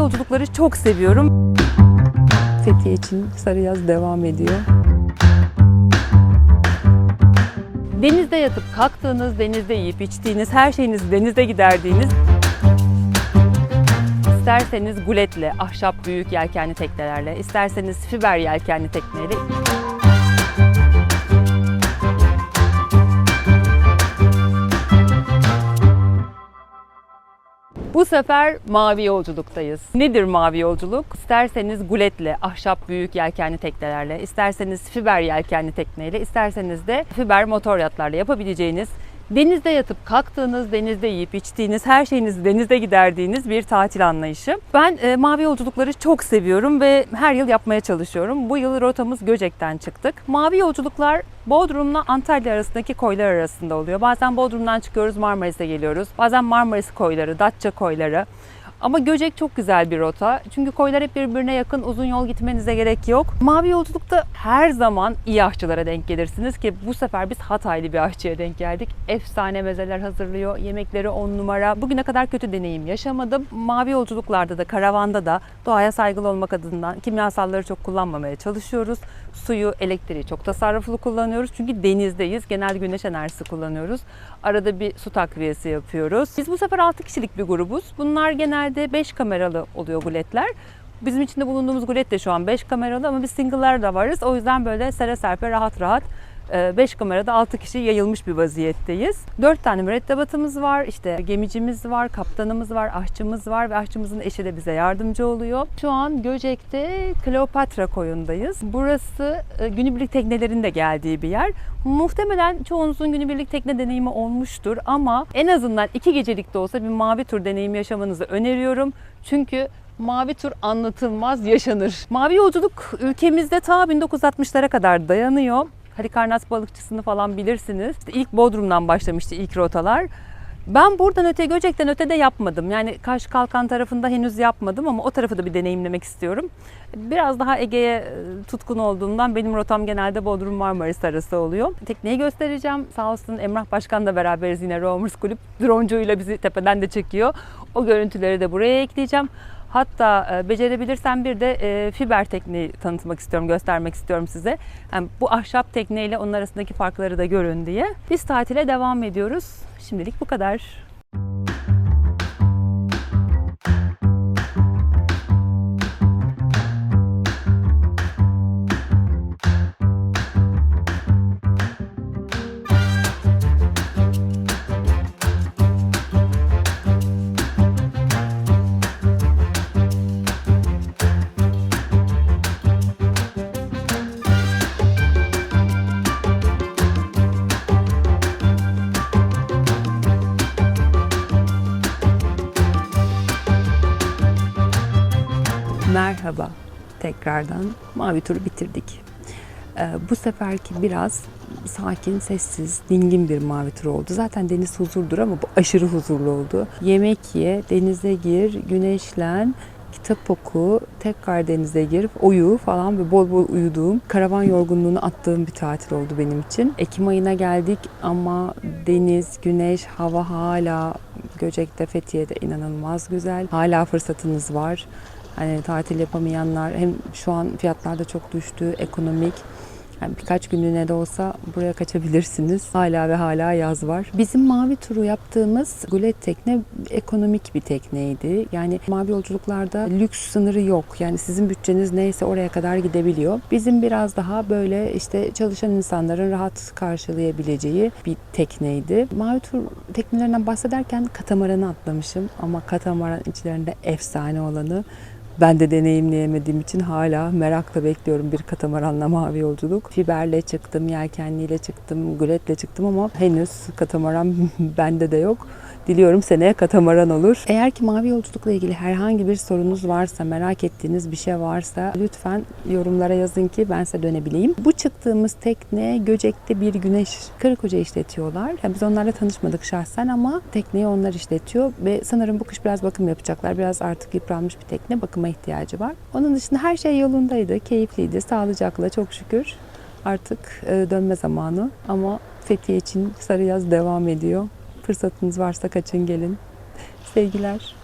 yolculukları çok seviyorum. Fethiye için sarı yaz devam ediyor. Denizde yatıp kalktığınız, denizde yiyip içtiğiniz, her şeyinizi denizde giderdiğiniz İsterseniz guletle, ahşap büyük yelkenli teknelerle, isterseniz fiber yelkenli tekneyle Bu sefer mavi yolculuktayız. Nedir mavi yolculuk? İsterseniz guletle, ahşap büyük yelkenli teknelerle, isterseniz fiber yelkenli tekneyle, isterseniz de fiber motor yatlarla yapabileceğiniz Denizde yatıp kalktığınız, denizde yiyip içtiğiniz, her şeyinizi denizde giderdiğiniz bir tatil anlayışı. Ben e, mavi yolculukları çok seviyorum ve her yıl yapmaya çalışıyorum. Bu yıl rotamız Göcek'ten çıktık. Mavi yolculuklar Bodrum'la Antalya arasındaki koylar arasında oluyor. Bazen Bodrum'dan çıkıyoruz Marmaris'e geliyoruz. Bazen Marmaris koyları, Datça koyları. Ama Göcek çok güzel bir rota. Çünkü koylar hep birbirine yakın. Uzun yol gitmenize gerek yok. Mavi yolculukta her zaman iyi aşçılara denk gelirsiniz ki bu sefer biz Hataylı bir aşçıya denk geldik. Efsane mezeler hazırlıyor. Yemekleri on numara. Bugüne kadar kötü deneyim yaşamadım. Mavi yolculuklarda da, karavanda da doğaya saygılı olmak adına kimyasalları çok kullanmamaya çalışıyoruz. Suyu, elektriği çok tasarruflu kullanıyoruz. Çünkü denizdeyiz. Genel güneş enerjisi kullanıyoruz. Arada bir su takviyesi yapıyoruz. Biz bu sefer 6 kişilik bir grubuz. Bunlar genelde 5 kameralı oluyor guletler. Bizim içinde bulunduğumuz gulet de şu an 5 kameralı ama biz single'lar da varız. O yüzden böyle sere serpe rahat rahat 5 kamerada 6 kişi yayılmış bir vaziyetteyiz. 4 tane mürettebatımız var, işte gemicimiz var, kaptanımız var, aşçımız var ve aşçımızın eşi de bize yardımcı oluyor. Şu an Göcek'te Kleopatra koyundayız. Burası e, günübirlik teknelerin de geldiği bir yer. Muhtemelen çoğunuzun günübirlik tekne deneyimi olmuştur ama en azından 2 gecelik de olsa bir mavi tur deneyimi yaşamanızı öneriyorum. Çünkü Mavi tur anlatılmaz yaşanır. Mavi yolculuk ülkemizde ta 1960'lara kadar dayanıyor. Halikarnas balıkçısını falan bilirsiniz. İşte ilk Bodrum'dan başlamıştı ilk rotalar. Ben buradan öte Göcek'ten öte de yapmadım. Yani Kaş Kalkan tarafında henüz yapmadım ama o tarafı da bir deneyimlemek istiyorum. Biraz daha Ege'ye e, tutkun olduğumdan benim rotam genelde Bodrum Marmaris arası oluyor. Tekneyi göstereceğim. Sağ olsun Emrah Başkan da beraberiz yine Roamers Kulüp. Droncuyla bizi tepeden de çekiyor. O görüntüleri de buraya ekleyeceğim. Hatta e, becerebilirsem bir de e, fiber tekneyi tanıtmak istiyorum, göstermek istiyorum size. Yani bu ahşap tekneyle onun arasındaki farkları da görün diye. Biz tatile devam ediyoruz. Şimdilik bu kadar. Merhaba tekrardan. Mavi turu bitirdik. Ee, bu seferki biraz sakin, sessiz, dingin bir mavi tur oldu. Zaten deniz huzurdur ama bu aşırı huzurlu oldu. Yemek ye, denize gir, güneşlen, kitap oku, tekrar denize girip uyu falan ve bol bol uyuduğum, karavan yorgunluğunu attığım bir tatil oldu benim için. Ekim ayına geldik ama deniz, güneş, hava hala Göcek'te, Fethiye'de inanılmaz güzel. Hala fırsatınız var. Hani tatil yapamayanlar hem şu an fiyatlar da çok düştü, ekonomik. Yani birkaç günlüğüne de olsa buraya kaçabilirsiniz. Hala ve hala yaz var. Bizim mavi turu yaptığımız gulet tekne ekonomik bir tekneydi. Yani mavi yolculuklarda lüks sınırı yok. Yani sizin bütçeniz neyse oraya kadar gidebiliyor. Bizim biraz daha böyle işte çalışan insanların rahat karşılayabileceği bir tekneydi. Mavi tur teknelerinden bahsederken katamaranı atlamışım ama katamaran içlerinde efsane olanı ben de deneyimleyemediğim için hala merakla bekliyorum bir katamaranla mavi yolculuk. Fiberle çıktım, yelkenliyle çıktım, guletle çıktım ama henüz katamaran bende de yok. Diliyorum seneye katamaran olur. Eğer ki mavi yolculukla ilgili herhangi bir sorunuz varsa, merak ettiğiniz bir şey varsa lütfen yorumlara yazın ki ben size dönebileyim. Bu çıktığımız tekne Göcek'te bir güneş karı koca işletiyorlar. Yani biz onlarla tanışmadık şahsen ama tekneyi onlar işletiyor ve sanırım bu kış biraz bakım yapacaklar. Biraz artık yıpranmış bir tekne, bakıma ihtiyacı var. Onun dışında her şey yolundaydı, keyifliydi, sağlıcakla çok şükür. Artık e, dönme zamanı ama Fethiye için sarı yaz devam ediyor. Fırsatınız varsa kaçın gelin. Sevgiler.